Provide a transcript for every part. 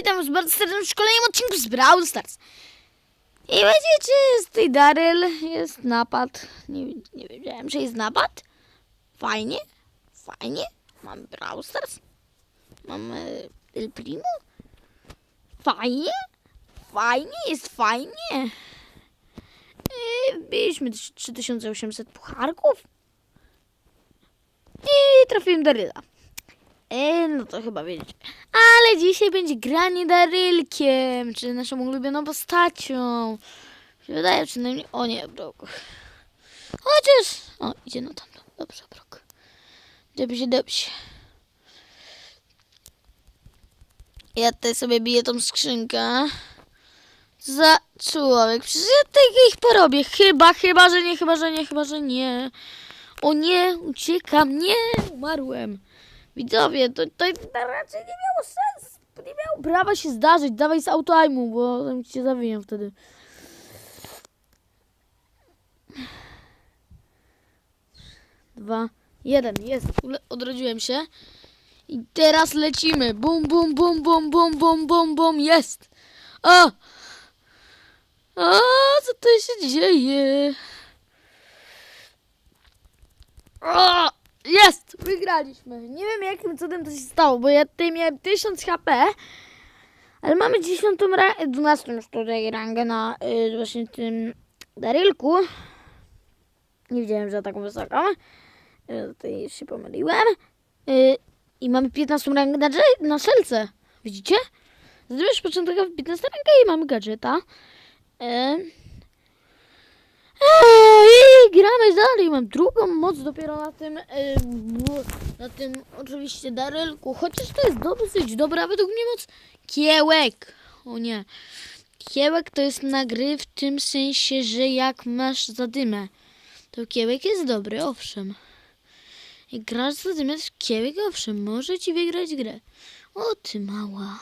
witam was bardzo serdecznie w kolejnym odcinku z Brawl Stars. I wiecie, z tej Daryl jest napad. Nie, nie wiedziałem, że jest napad. Fajnie, fajnie. Mam Brawl Stars. Mam e, El Primo. Fajnie, fajnie, jest fajnie. E, Byliśmy 3800 pucharków. I trafiłem Daryla. E, no to chyba wiecie. Ale dzisiaj będzie granie Darylkiem, czy naszą ulubioną postacią. Się Wydaje przynajmniej. O nie, Brok. Chociaż. O, idzie na tamtą. Dobrze, Brok. Dobrze, dobrze. Ja tutaj sobie biję tą skrzynkę. Za człowiek. Przecież ja tak ich porobię. Chyba, chyba, że nie, chyba, że nie, chyba, że nie. O nie, uciekam. Nie, umarłem. Widzowie, to, to, raczej nie miało sensu. Nie miało prawa się zdarzyć. Dawaj z autoajmu, bo tam cię zawiję wtedy. Dwa, jeden, jest. Odrodziłem się. I teraz lecimy. Bum, bum, bum, bum, bum, bum, bum, bum. Jest. O! O, co tu się dzieje? O! Jest! Wygraliśmy. Nie wiem jakim cudem to się stało, bo ja tutaj miałem 1000 HP, ale mamy 10 rangę, 12 już tutaj rangę na y, właśnie tym Darylku. Nie wiedziałem, że taką wysoką. Y, tutaj się pomyliłem. Y, I mamy 15 rangę na, na szelce. Widzicie? Zdobysz początek 15 rangę i mamy gadżeta. Y, Ej, gramy dalej. Mam drugą moc dopiero na tym, e, na tym oczywiście Darylku. Chociaż to jest dosyć dobra według mnie moc. Kiełek. O nie. Kiełek to jest na gry w tym sensie, że jak masz zadymę, to kiełek jest dobry, owszem. Jak grasz zadymę, to kiełek, owszem, może ci wygrać grę. O ty mała.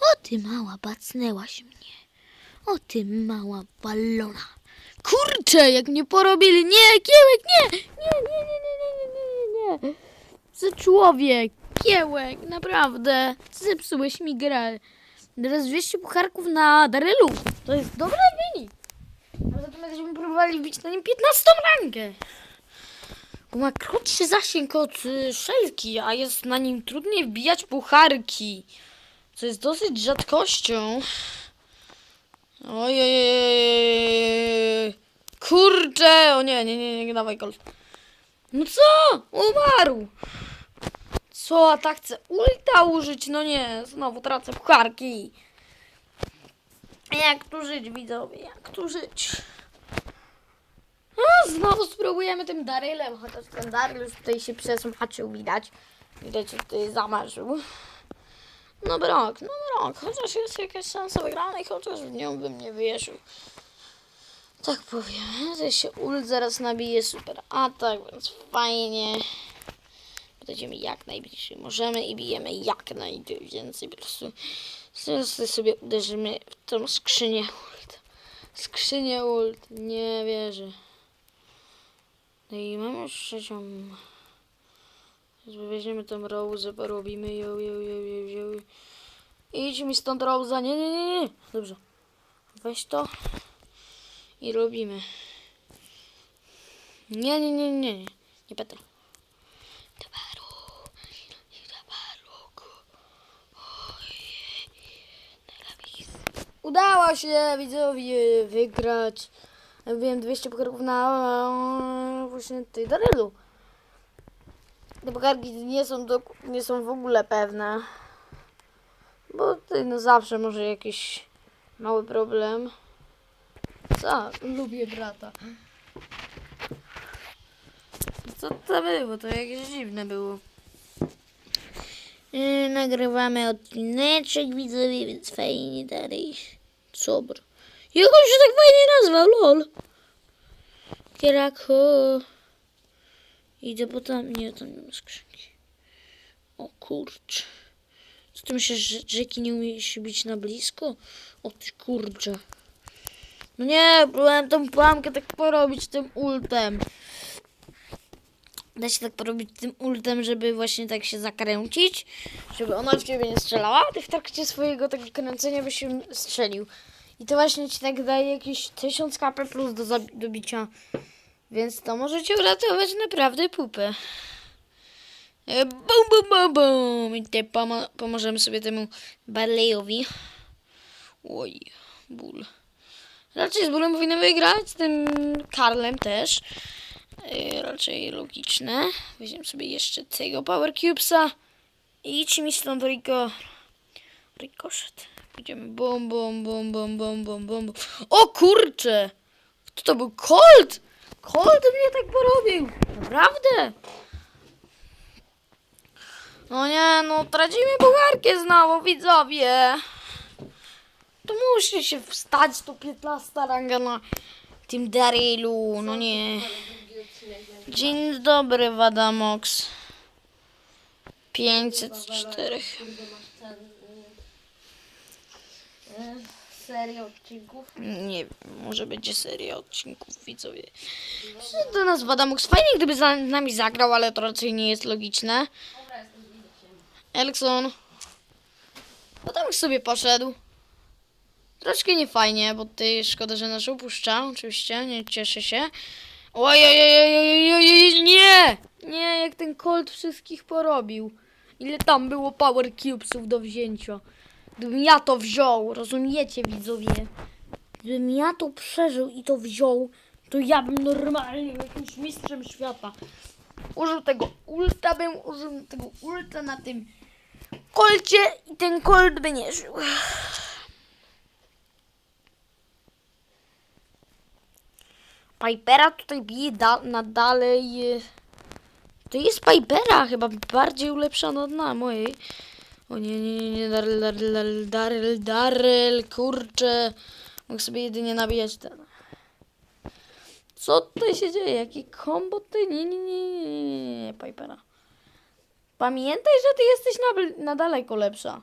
O ty mała, bacnęłaś mnie. O ty mała balona. Kurczę, jak mnie porobili. Nie, kiełek, nie! Nie, nie, nie, nie, nie, nie, nie, nie. Za człowiek, kiełek, naprawdę. Zepsułeś mi grę. Teraz 200 pucharków na Darylu. To jest dobry wynik. A zatem jakbyśmy próbowali bić na nim 15 rankę. Bo ma krótszy zasięg od y, szelki, a jest na nim trudniej wbijać pucharki. Co jest dosyć rzadkością. Ojej. Kurczę. O nie, nie, nie, nie, dawaj golf. No co? Umarł. Co? A tak chcę ulta użyć? No nie, znowu tracę pucharki. Jak tu żyć, widzowie? Jak tu żyć? A, znowu spróbujemy tym Darylem, chociaż ten Daryl już tutaj się przesmaczył, widać. Widać, że tutaj zamarzył. No brak, no brak, chociaż jest jakaś szansa wygranej, chociaż w nią bym nie wierzył. Tak powiem, że się ult zaraz nabije super atak, więc fajnie. Podejdziemy jak najbliżej możemy i bijemy jak najwięcej. Po prostu teraz sobie uderzymy w tą skrzynię ult. Skrzynię ult, nie wierzę. No i mamy już trzecią. Weźmiemy tą Rose, porobimy ją, ją, ją, ją, ją. Idź mi stąd Rosa, nie, nie, nie, nie. Dobrze. Weź to i robimy. Nie, nie, nie, nie, nie. Nie Petro. Udało się widzowie wygrać. Wiem 200 pucharków na właśnie tej Darylu. Te nie są, do, nie są w ogóle pewne. Bo tutaj no zawsze może jakiś mały problem. Co? Lubię brata. Co to było? To jakieś dziwne było. Yy, nagrywamy odcineczek widzowie, więc fajnie dalej. Sobr. Jak on się tak fajnie nazwał, lol. Kierako. Idę po tam. Nie, tam nie ma skrzynki. O kurczę. Co ty myślisz, że rzeki nie umie się bić na blisko? O ty kurczę. No nie, próbowałem tą plamkę tak porobić tym ultem. Da się tak porobić tym ultem, żeby właśnie tak się zakręcić, żeby ona w ciebie nie strzelała, a ty w trakcie swojego tego kręcenia byś się strzelił. I to właśnie ci tak daje jakieś 1000 kp plus do, do bicia. Więc to może cię uratować naprawdę pupę. E, Bum, bum, bum, bum. I tutaj pomo- pomożemy sobie temu Barleyowi. Oj, ból. Raczej z bólem powinny wygrać, z tym Karlem też. Yy, raczej logiczne. Weźmiemy sobie jeszcze tego Power Cubesa. I idź mi stąd, Rico. Rikoszet. Pójdziemy bum, bum, bum, bum, bum, bum, bum. O kurcze! Kto to był? Colt! Colt mnie tak porobił! Naprawdę! No nie, no tracimy bułgarkę znowu, widzowie. To musi się wstać to 15 ranga na tym Darylu, no nie. Dzień dobry, Wadamox. 504. Serię odcinków. Nie wiem, może będzie seria odcinków, widzowie. Przyszedł do nas Wadamox. Fajnie, gdyby za z nami zagrał, ale to raczej nie jest logiczne. Elkson. Wadamox sobie poszedł. Troszkę niefajnie, bo ty szkoda, że nas upuszcza. Oczywiście, nie cieszę się. Oj, oj, oj, oj, oj, oj, nie! Nie, jak ten Colt wszystkich porobił. Ile tam było Power Cubesów do wzięcia. Gdybym ja to wziął, rozumiecie widzowie? Gdybym ja to przeżył i to wziął, to ja bym normalnie jakimś mistrzem świata. Użył tego ulta, bym użył tego ulta na tym kolcie i ten kolt by nie żył. Pipera tutaj bije da- na dalej. e, To jest Pipera chyba bardziej ulepszona od na mojej. O nie, nie, nie, nie, Daryl, Daryl, Daryl, Daryl, Daryl, kurczę. Mogę sobie jedynie nabijać ten. Co tutaj się dzieje? Jaki kombo ty? Nie, nie, nie, nie, nie, nie, nie, Pipera. Pamiętaj, że ty jesteś na, na daleko lepsza.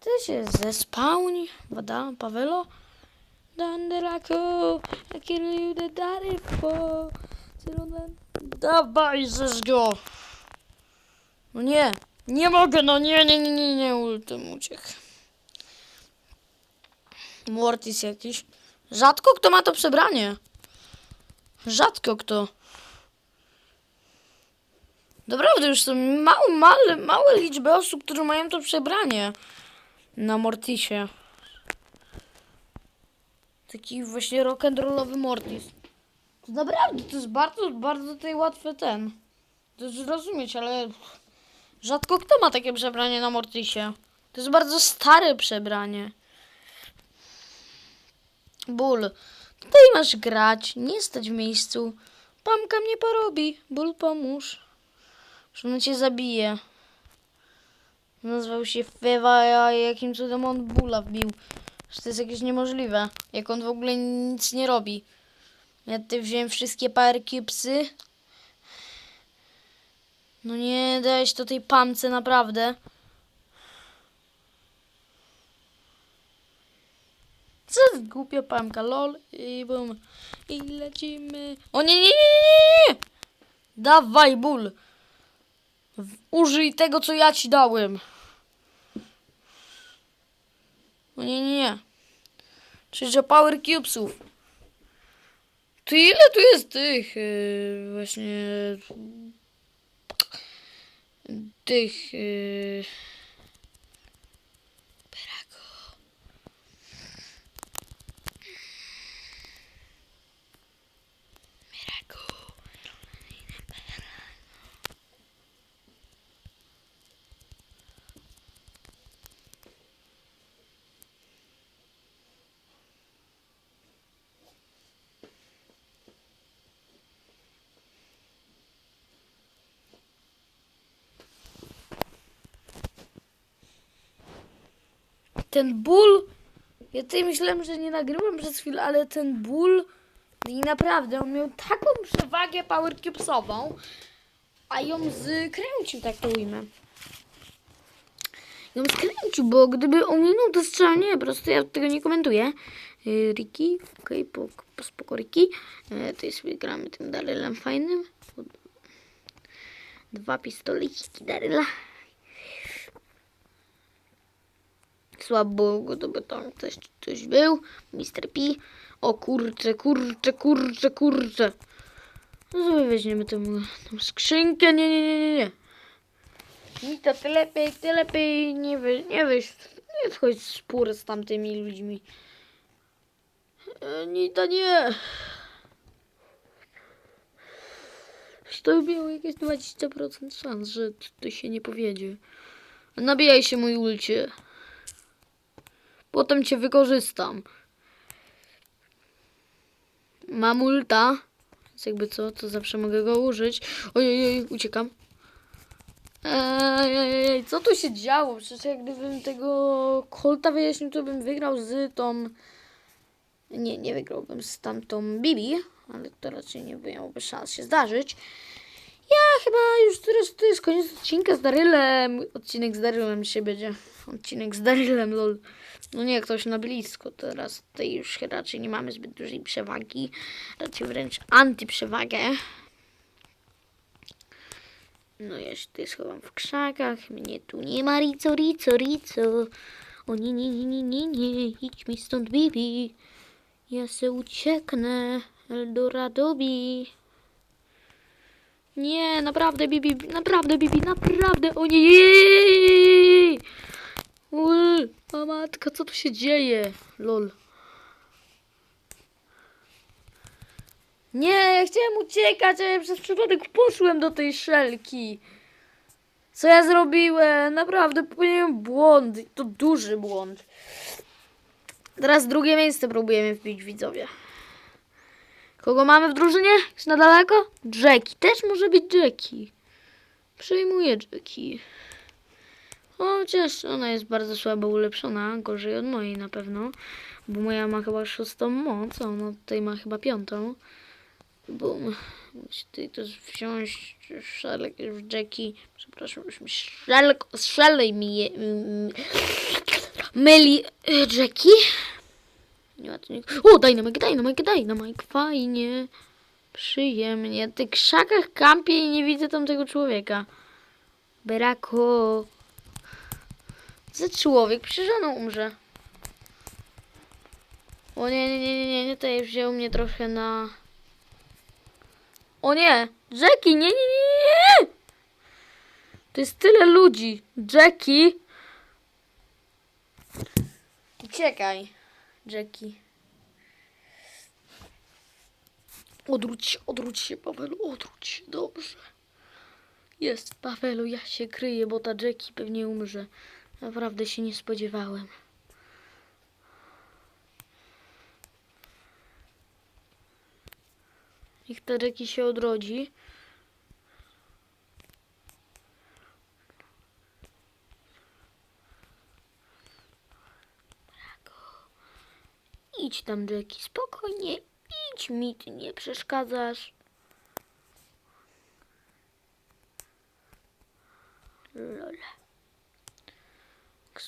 Ty się zespałń, Wada, Pawelo. Danderako, I can leave the daddy for. Dawaj, zesz go. No nie, nie mogę, no nie, nie, nie, nie, nie, ultem uciekł. Mortis jakiś. Rzadko kto ma to przebranie. Rzadko kto. Naprawdę już są małe, małe, małe liczby osób, które mają to przebranie. Na Mortisie. Taki właśnie rock'n'rollowy Mortis. To naprawdę, to jest bardzo, bardzo tutaj łatwy ten. To zrozumieć, ale rzadko kto ma takie przebranie na Mortisie. To jest bardzo stare przebranie. Ból. Tutaj masz grać, nie stać w miejscu. Pamka mnie porobi. Ból pomóż. Że on cię zabije. Nazwał się Fewa, a jakim cudem on bóla wbił. Że to jest jakieś niemożliwe. Jak on w ogóle nic nie robi. Ja tutaj wziąłem wszystkie power cubesy. No nie dałeś to tej pamce naprawdę. Co jest głupia pamka, lol i bum. I lecimy. O nie, nie, nie, nie, nie! Dawaj ból. Użyj tego, co ja ci dałem. O nie, nie, nie. Czyli, że power cubesów. To ile tu jest tych yy, właśnie tych yy... ten ból. Ja tutaj myślałem, że nie nagrywam przez chwilę, ale ten ból. I naprawdę, on miał taką przewagę Power Cubesową, a ją zkręcił, tak to ujmę. ją skręcił, bo gdyby ominął to strzał, nie, po prostu ja tego nie komentuję. Y, Riki, okej, po, po, spoko Riki. E, to jest gramy tym Darylem fajnym. Dwa pistoliki Daryla. Słabo go, to by tam ktoś, ktoś był. Mr. P. O kurcze, kurcze, kurcze, kurcze. No sobie weźmiemy tę, tę skrzynkę. Nie, nie, nie, nie, nie. Nita, ty lepiej, ty lepiej nie, wy, nie wyjść, nie wchodź w spór z tamtymi ludźmi. E, Nita, nie. To było jakieś 20% szans, że to się nie powiedzie. Nabijaj się, mój ulcie. Potem cię wykorzystam. Mam ulta. Więc jakby co, to zawsze mogę go użyć. Ojej, uciekam. Ej, co tu się działo? Przecież jak gdybym tego Colta wyjaśnił, to bym wygrał z tą... Nie, nie wygrałbym z tamtą Bibi, ale to raczej nie miałoby szans się zdarzyć. Ja chyba już teraz to jest koniec odcinka z Darylem. Odcinek z Darylem się będzie. Odcinek z Darylem, lol. No nie, ktoś na blisko. Teraz tutaj już raczej nie mamy zbyt dużej przewagi. Raczej wręcz antyprzewagę. No ja się tutaj schowam w krzakach. Mnie tu nie ma, rico, rico, rico. O nie, nie, nie, nie, nie, nie. Idź mi stąd, Bibi. Ja se ucieknę. Eldoradobi. Nie, naprawdę, Bibi, naprawdę, Bibi, naprawdę. O nie! Ul, o matka, co tu się dzieje? Lol. Nie, chciałem uciekać, a ja przez przypadek poszłem do tej szelki. Co ja zrobiłem? Naprawdę popełniłem błąd. To duży błąd. Teraz drugie miejsce próbujemy wbić, widzowie. Kogo mamy w drużynie? Jest na daleko? Jackie. Też może być Jackie. Przejmuję Jackie. Chociaż ona jest bardzo słabo ulepszona, gorzej od mojej na pewno. Bo moja ma chyba szóstą moc, a ona tutaj ma chyba piątą. Bum. Muszę tutaj też wziąć szelek Jackie. Przepraszam, już mi szelek, szelej mi je, myli e, Jackie. Nie ma tu nik- O, Dynamite, Dynamite, Dynamite, fajnie. Przyjemnie. W tych krzakach kampię i nie widzę tam tego człowieka. Berako. Za człowiek, przecież on umrze. O nie, nie, nie, nie, nie, już wziął mnie trochę na... O nie! Jackie, nie, nie, nie, nie! To jest tyle ludzi. Jackie. Uciekaj, Jackie. Odwróć się, odwróć się, Pawelu, odwróć się, dobrze. Jest, Pawelu, ja się kryję, bo ta Jackie pewnie umrze. Naprawdę się nie spodziewałem. Niech Jackie się odrodzi. Idź tam, Jackie, spokojnie. Idź mi, ty nie przeszkadzasz. Lol.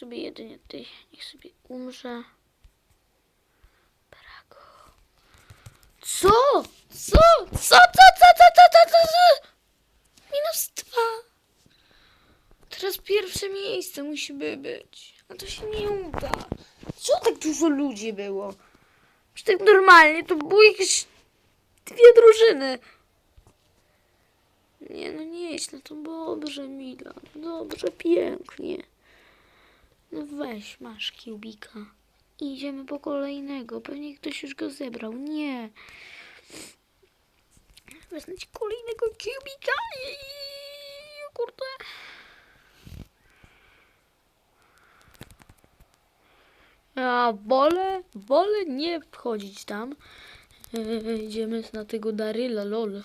Sobie jedynie ty, niech sobie umrze. Brago. Co? Co? Co? Co? Co? Co? Co? Co? Co? co? Minus dwa. Teraz pierwsze miejsce musi by być. A to się nie uda. Co tak dużo ludzi było? Przecież tak normalnie to były jakieś dwie drużyny. Nie, no nieźle, to dobrze, Mila. Dobrze, pięknie. No weź, masz kiełbika. Idziemy po kolejnego. Pewnie ktoś już go zebrał. Nie. Wezmę ci kolejnego kiełbika. I... Kurde. Ja wolę, wolę nie wchodzić tam. Eee, idziemy na tego Daryla, lol.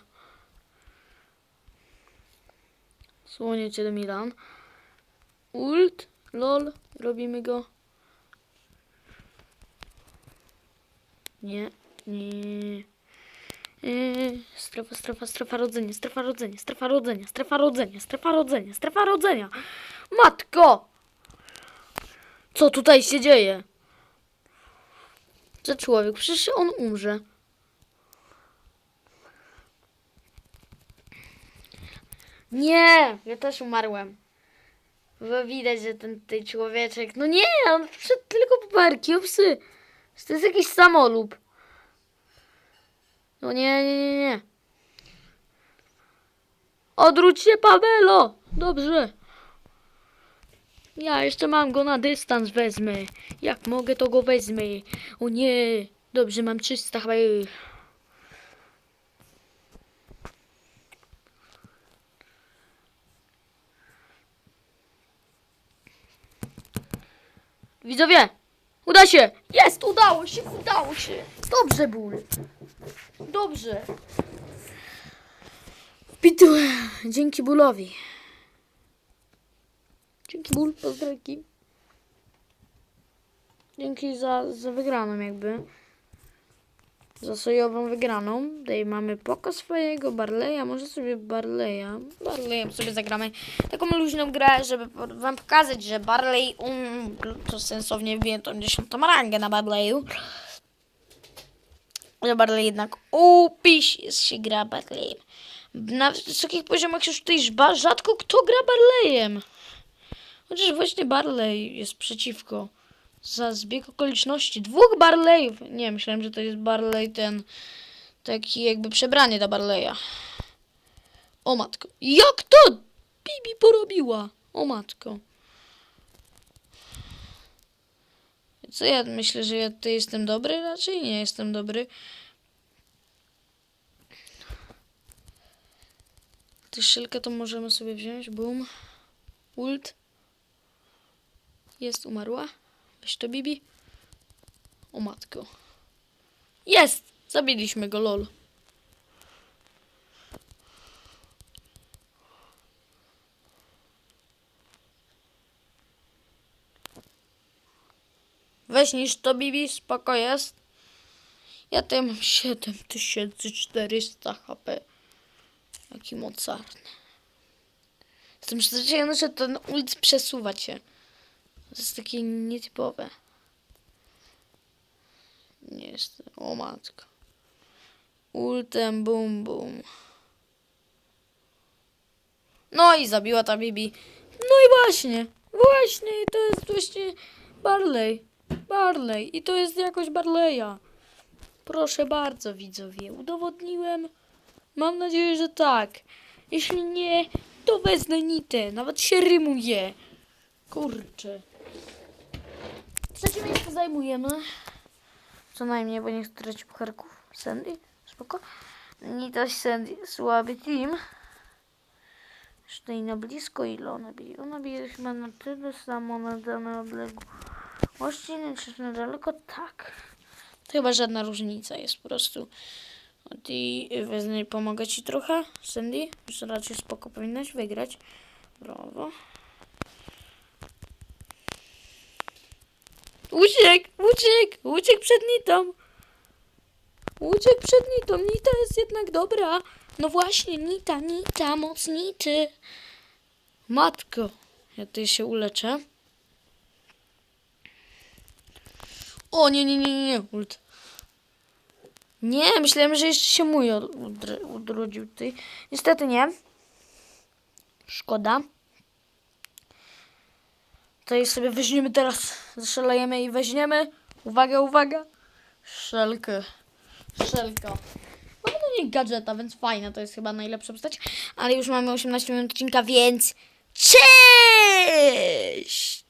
Słonie cię do Milan. Ult, lol, robimy go. Nie, nie. Eee, strefa, strefa, strefa rodzenia, strefa rodzenia, strefa rodzenia, strefa rodzenia, strefa rodzenia, strefa rodzenia. Matko! Co tutaj się dzieje? Za człowiek, przecież on umrze. Nie, ja też umarłem. Bo widać, że ten, ten człowieczek. No nie, on wszedł tylko po barki, o psy. To jest jakiś samolub. No nie, nie, nie, nie. Odwróć się, Pawelo! Dobrze. Ja jeszcze mam go na dystans wezmę. Jak mogę, to go wezmę. O nie. Dobrze, mam 300 chyba. Widzowie! Uda się! Jest! Udało się! Udało się! Dobrze, ból! Dobrze! Wpitułem! Dzięki bólowi. Dzięki ból, pozdrowki. Dzięki za, za wygraną jakby. Za sojową wygraną. Tutaj mamy poka swojego, Barleya. Może sobie Barleya. Barleyem sobie zagramy taką luźną grę, żeby wam pokazać, że Barley um, to sensownie wbiję tą dziesiątą rangę na Barleyu. Że Barley jednak upiś jest się gra Barleyem. Na wysokich poziomach już tutaj rzadko kto gra Barleyem. Chociaż właśnie Barley jest przeciwko. Za zbieg okoliczności. Dwóch Barleyów. Nie, myślałem, że to jest Barley ten. Taki jakby przebranie dla Barleya. O matko. Jak to Bibi porobiła? O matko. Co ja myślę, że ja tutaj jestem dobry? Raczej nie jestem dobry. Tę szylkę to możemy sobie wziąć. Boom. Ult. Jest umarła. Weź to Bibi. O matko. Jest! Zabiliśmy go, lol. Weź niż to Bibi, spoko jest. Ja tutaj mam 7400 HP. Jaki mocarny. Jestem przyzwyczajony, że ten ult przesuwa cię. To jest takie nietypowe. Nie jest. O matko. Ultem bum bum. No i zabiła ta Bibi. No i właśnie. Właśnie. I to jest właśnie Barley. Barley. I to jest jakoś Barleya. Proszę bardzo, widzowie. Udowodniłem. Mam nadzieję, że tak. Jeśli nie, to wezmę nitę. Nawet się rymuje. Kurczę. Trzecie miejsce zajmujemy. Co najmniej, bo nie chcę tracić pucharków. Sandy, spoko. Nita Sandy, słaby team. Już Tutaj na blisko ile ona bije? Ona bije chyba na tyle samo na dane odległości, czy na daleko? Tak. To chyba żadna różnica jest po prostu. I wezmę, pomogę ci trochę, Sandy. Już raczej spoko powinnaś wygrać. Brawo. Uciek, uciek, uciek przed Nitą. Uciek przed Nitą. Nita jest jednak dobra. No właśnie, Nita, Nita, moc Nity. Matko, ja tutaj się uleczę. O, nie, nie, nie, nie, ult. Nie, myślałem, że jeszcze się mój odrodził tutaj. Niestety nie. Szkoda. Tutaj sobie weźmiemy teraz, zaszalejemy i weźmiemy. Uwaga, uwaga. Szelkę. Szelka. Mam do niej gadżeta, więc fajna, to jest chyba najlepsza postać. Ale już mamy 18 minut odcinka, więc cześć!